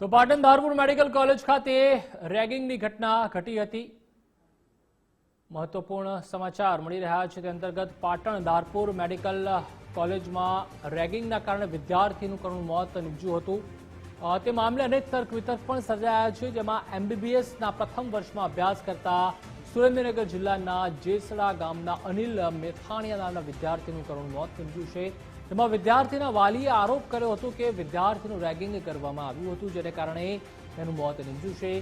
તો Patan Dharpur medical college ખાતે રેગિંગની ઘટના ઘટી હતી. મહત્વપૂર્ણ સમાચાર મળી રહ્યા છે તે અંતર્ગત પાટણ ધારપુર મેડિકલ કોલેજમાં રેગિંગના કારણે વિદ્યાર્થીનું કરુણ મોત નીપજ્યું હતું. તે મામલે અનેક તર્ક વિતર્ક પણ સર્જાયા છે, જેમાં એમબીબીએસના પ્રથમ વર્ષમાં અભ્યાસ કરતા સુરેન્દ્રનગર જિલ્લાના જેસડા ગામના અનિલ મેથાણીયા નામના વિદ્યાર્થીનું કરુણ મોત નીપજ્યું છે. તેમાં વિદ્યાર્થીના વાલીએ આરોપ કર્યો હતો કે વિદ્યાર્થીનું રેગિંગ કરવામાં આવ્યું હતું, જેને કારણે તેનું મોત નીપજ્યું છે.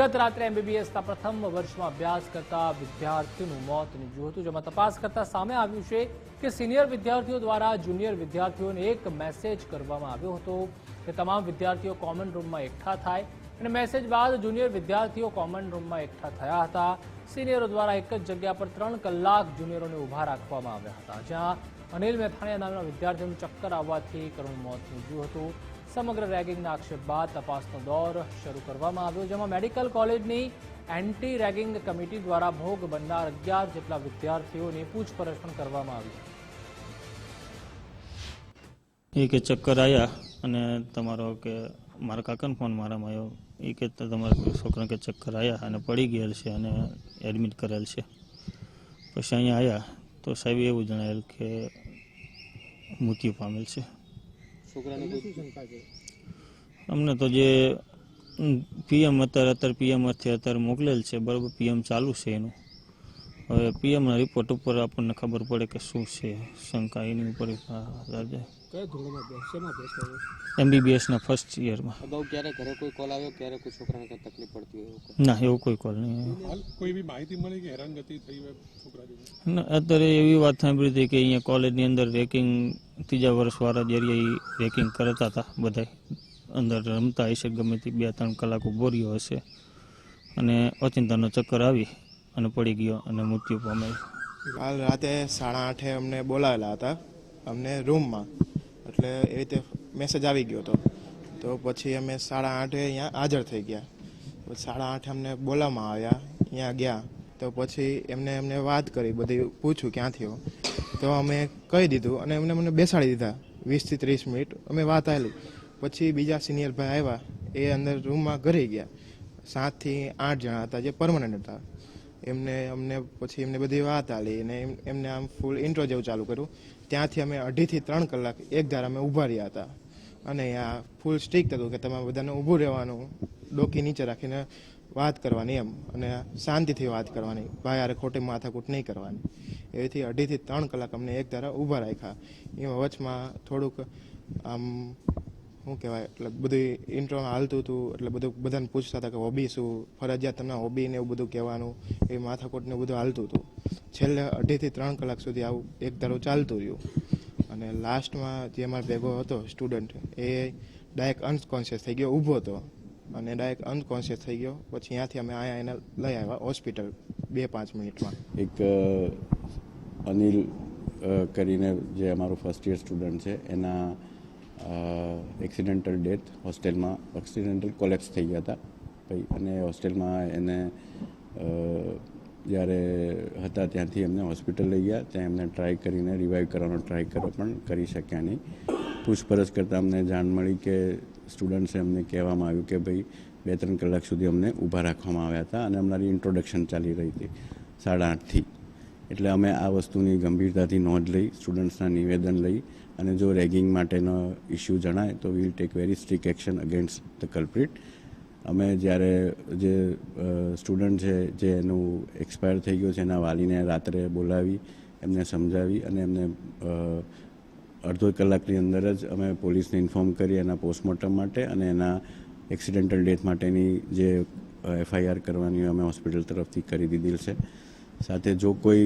ગત રાત્રે એમબીબીએસના પ્રથમ વર્ષમાં અભ્યાસ કરતા વિદ્યાર્થીનું મોત નીપજ્યું હતું. જેમાં તપાસ કરતા સામે આવ્યું છે કે સિનિયર વિદ્યાર્થીઓ દ્વારા જુનિયર વિદ્યાર્થીઓને એક મેસેજ કરવામાં આવ્યો હતો કે તમામ વિદ્યાર્થીઓ કોમન રૂમમાં એકઠા થાય અને મેસેજ બાદ જુનિયર વિદ્યાર્થીઓ કોમન રૂમમાં એકઠા થયા હતા. સિનિયરો દ્વારા એક જ જગ્યા પર ત્રણ કલાક જુનિયરોને ઊભા રાખવામાં આવ્યા હતા. જ્યાં અનિલ મેથાણીયા નામના વિદ્યાર્થીઓનું ચક્કર આવવાથી કરુણ મોત નીપજ્યું હતું. સમગ્ર રેગિંગના આક્ષેપ બાદ તપાસનો દોર શરૂ કરવામાં આવ્યો, જેમાં મેડિકલ કોલેજની એન્ટી રેગિંગ કમિટી દ્વારા ભોગ બનનાર અગિયાર જેટલા વિદ્યાર્થીઓની પૂછપરછ પણ કરવામાં આવી કે ચક્કર આવ્યા અને તમારો કે મારા કાકાનો ફોન મારામાં આવ્યો. એ કે તો તમારા છોકરાને કે ચક્કર આવ્યા અને પડી ગયેલ છે અને એડમિટ કરેલ છે. પછી અહીંયા આવ્યા તો સાહેબ એવું જણાવેલ કે મૃત્યુ પામેલ છે. અમને તો જે પીએમ અત્યારે અત્યારે પીએમથી અત્યારે મોકલેલ છે. બરાબર પીએમ ચાલુ છે એનું. હવે પીએમના રિપોર્ટ ઉપર આપણને ખબર પડે કે શું છે શંકા એની ઉપર એમબીબીએસના ફર્સ્ટ યરમાં અગાઉ ક્યારે ઘરે કોઈ કોલ આવ્યો? ક્યારે કોઈ છોકરાને કંઈ તકલીફ પડતી હોય ના એવું કોઈ કોલ નહીં કોઈ એવી માહિતી મળી કે હેરાનગતિ થઈ હોય છોકરા ના, અત્યારે એવી વાત સાંભળી હતી કે અહીંયા કોલેજની અંદર રેકિંગ ત્રીજા વર્ષવાળા જે રહ્યા એ રેકિંગ કરતા હતા બધા અંદર રમતા હશે ગમે તે બે ત્રણ કલાક ઊભો રહ્યો હશે. અને અચિંતાનો ચક્કર આવી. અને પડી ગયો અને મૃત્યુ પામેલ કાલ રાતે સાડા આઠે અમને બોલાવેલા હતા, અમને રૂમમાં. એટલે એ રીતે મેસેજ આવી ગયો હતો. તો પછી અમે સાડા આઠે અહીંયા હાજર થઈ ગયા. સાડા આઠે અમને બોલાવવામાં આવ્યા, અહીંયા ગયા. તો પછી એમને એમને વાત કરી, બધી પૂછ્યું ક્યાંથી હો. તો અમે કહી દીધું અને એમને મને બેસાડી દીધા વીસથી ત્રીસ મિનિટ. અમે વાત આવેલી પછી બીજા સિનિયર ભાઈ આવ્યા, એ અંદર રૂમમાં ઘરે ગયા. સાતથી આઠ જણા હતા જે પરમનન્ટ હતા. એમને, અમને પછી એમને બધી વાત આલી અને એમ- એમને આમ ફૂલ ઇન્ટ્રો જેવું ચાલુ કર્યું. ત્યાંથી અમે અઢીથી ત્રણ કલાક એક ધારા અમે ઊભા રહ્યા હતા. અને આ ફૂલ સ્ટ્રિક્ટ હતું કે તમારે બધાને ઊભું રહેવાનું, ડોકી નીચે રાખીને વાત કરવાની એમ. અને શાંતિથી વાત કરવાની, ભાઈ યાર ખોટી માથાકૂટ નહીં કરવાની. એથી અઢીથી ત્રણ કલાક અમને એક ધારા ઊભા રાખ્યા. એમાં વચમાં થોડુંક આમ શું કહેવાય, એટલે બધું ઇન્ટ્રોમાં હાલતું હતું, એટલે બધું બધાને પૂછતા હતા કે હોબી શું, ફરજિયાત તમને હોબી ને એવું બધું કહેવાનું, એ માથાકોટ ને એવું બધું હાલતું હતું. છેલ્લે અઢીથી ત્રણ કલાક સુધી આવું એક ધારું ચાલતું રહ્યું. અને લાસ્ટમાં જે અમારો ભેગો હતો સ્ટુડન્ટ એ ડાયરેક્ટ અનકોન્શિયસ થઈ ગયો, ઊભો હતો. અને ડાયરેક્ટ અનકોન્શિયસ થઈ ગયો, પછી ત્યાંથી અમે અહીંયા એને લઈ આવ્યા હોસ્પિટલ બે પાંચ મિનિટમાં. એક અનિલ કરીને જે અમારો ફર્સ્ટ યર સ્ટુડન્ટ છે, એના એક્સિડેન્ટલ ડેથ હોસ્ટેલમાં એક્સિડેન્ટલ કોલેપ્સ થઈ ગયા હતા. ભાઈ, અને હોસ્ટેલમાં એને જ્યારે હતા ત્યાંથી એમને હોસ્પિટલ લઈ ગયા. ત્યાં એમને ટ્રાય કરીને રિવાઈવ કરવાનો ટ્રાય કર્યો, પણ કરી શક્યા નહીં. પૂછપરછ કરતાં અમને જાણ મળી કે સ્ટુડન્ટ્સે અમને કહેવામાં આવ્યું કે ભાઈ, બે ત્રણ કલાક સુધી અમને ઊભા રાખવામાં આવ્યા હતા અને અમારી ઇન્ટ્રોડક્શન ચાલી રહી હતી, સાડા આઠથી. એટલે અમે આ વસ્તુની ગંભીરતાથી નોંધ લઈ સ્ટુડન્ટ્સના નિવેદન લઈ અને જો રેગિંગ માટેનો ઇસ્યુ જણાય તો will take very strict action against the culprit અમે જ્યારે જે સ્ટુડન્ટ છે, જે એનું એક્સપાયર થઈ ગયું છે, એના વાલીને રાત્રે બોલાવી, એમને સમજાવી અને એમને અડધો કલાકની અંદર જ અમે પોલીસને ઇન્ફોર્મ કરી એના પોસ્ટમોર્ટમ માટે અને એના એક્સિડેન્ટલ ડેથ માટેની જે એફઆઈઆર કરવાની અમે હોસ્પિટલ તરફથી કરી દીધેલ છે. સાથે જો કોઈ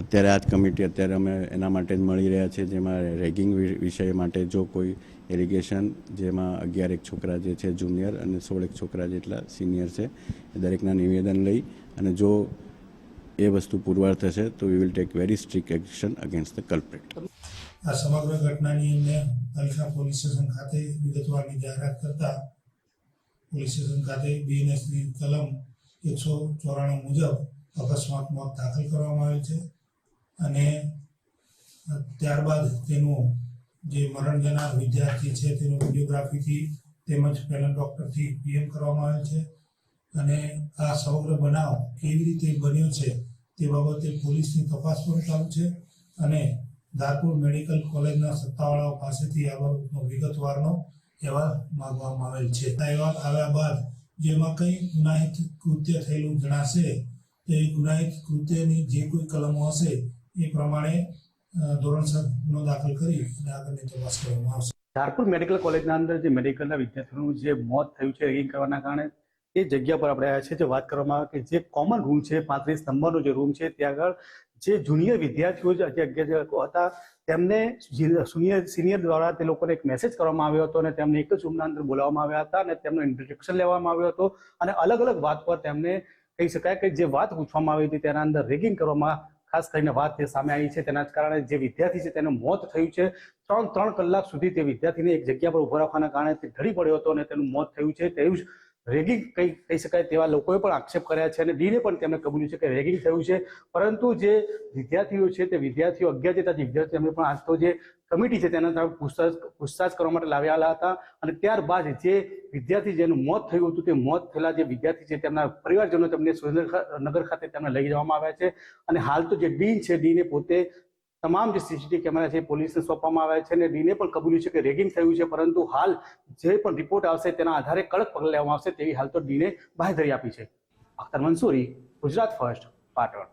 અત્યારે આ જ કમિટી અત્યારે અમે એના માટે જ મળી રહ્યા છે, જેમાં રેગિંગ વિષય માટે જો કોઈ એરિગેશન, જેમાં અગિયાર એક છોકરા જે છે જુનિયર અને સોળ એક છોકરા જેટલા સિનિયર છે, એ દરેકના નિવેદન લઈ અને જો એ વસ્તુ પુરવાર થશે, તો we will take very strict action against the culprit આ સમગ્ર ઘટનાની અમને અલખા પોલીસ સ્ટેશન ખાતે વિગતવારની જાહેરાત કરતા પોલીસ સ્ટેશન ખાતે બીએનએસની કલમ એકસો ચોરાણું મુજબ અકસ્માત મોત દાખલ કરવામાં આવેલ છે અને ત્યારબાદ તેનું જે મરણ જનાર વિદ્યાર્થી છે તેનું વિડીયોગ્રાફીથી તેમજ પેનલ ડૉક્ટરથી પીએમ કરવામાં આવેલ છે અને આ સમગ્ર બનાવ કેવી રીતે બન્યો છે તે બાબતે પોલીસની તપાસ પણ ચાલુ છે અને ધારપુર મેડિકલ કોલેજના સત્તાવાળાઓ પાસેથી આ બાબતનો વિગતવારનો અહેવાલ માગવામાં આવેલ છે. અહેવાલ આવ્યા બાદ જેમાં કંઈ ગુનાહિત કૃત્ય થયેલું જણાશે તો એ ગુનાહિત કૃત્યની જે કોઈ કલમો હશે, એ પ્રમાણે ધોરણસર ગુનો દાખલ કરી અને આગળની તપાસ કરવામાં આવશે. ધારપુર મેડિકલ કોલેજના અંદર જે મેડિકલના વિદ્યાર્થીઓનું જે મોત થયું છે રેગિંગ કરવાના કારણે, એ જગ્યા પર આપણે આવ્યા છે જે વાત કરવામાં આવે કે જે કોમન રૂમ છે, પાંત્રીસ નંબરનો જે રૂમ છે, ત્યાં આગળ જે જુનિયર વિદ્યાર્થીઓ જે હતા, તેમને સિનિયર દ્વારા તે લોકોને એક મેસેજ કરવામાં આવ્યો હતો અને તેમને એક જ રૂમના અંદર બોલાવવામાં આવ્યા હતા અને તેમનો ઇન્ટ્રોડક્શન લેવામાં આવ્યો હતો અને અલગ અલગ વાત પર તેમને કહી શકાય કે જે વાત પૂછવામાં આવી હતી તેના અંદર રેગિંગ કરવામાં ખાસ કરીને વાત જે સામે આવી છે તેના જ કારણે જે વિદ્યાર્થી છે તેનું મોત થયું છે. ત્રણ ત્રણ કલાક સુધી તે વિદ્યાર્થીને એક જગ્યા પર ઊભા રાખવાના કારણે તે ઢળી પડ્યો હતો અને તેનું મોત થયું છે. તેવું જ રેગિંગ કઈ કહી શકાય તેવા લોકોએ પણ આક્ષેપ કર્યા છે અને ડીને પણ તેમણે કબૂલ્યું છે કે રેગિંગ થયું છે. પરંતુ જે વિદ્યાર્થીઓ છે તે વિદ્યાર્થીઓ અગિયાર જેટલા વિદ્યાર્થીઓ પણ આજ તો જે કમિટી છે, તેના તરફ પૂછતાછ પૂછતાછ કરવા માટે લાવ્યા હતા અને ત્યારબાદ જે વિદ્યાર્થી જેનું મોત થયું હતું, તે મોત થયેલા જે વિદ્યાર્થી છે, તેમના પરિવારજનો તેમને સુરેન્દ્રનગર ખાતે તેમને લઈ જવામાં આવ્યા છે અને હાલ તો જે ડીન છે, ડીને પોતે તમામ જે સીસીટીવી કેમેરા છે પોલીસને સોંપવામાં આવ્યા છે અને ડીને પણ કબૂલ્યું છે કે રેગિંગ થયું છે, પરંતુ હાલ જે પણ રિપોર્ટ આવશે તેના આધારે કડક પગલાં લેવામાં આવશે તેવી હાલ તો ડીને બાહેધરી આપી છે. અખ્તર મંસૂરી, ગુજરાત ફર્સ્ટ, પાટણ.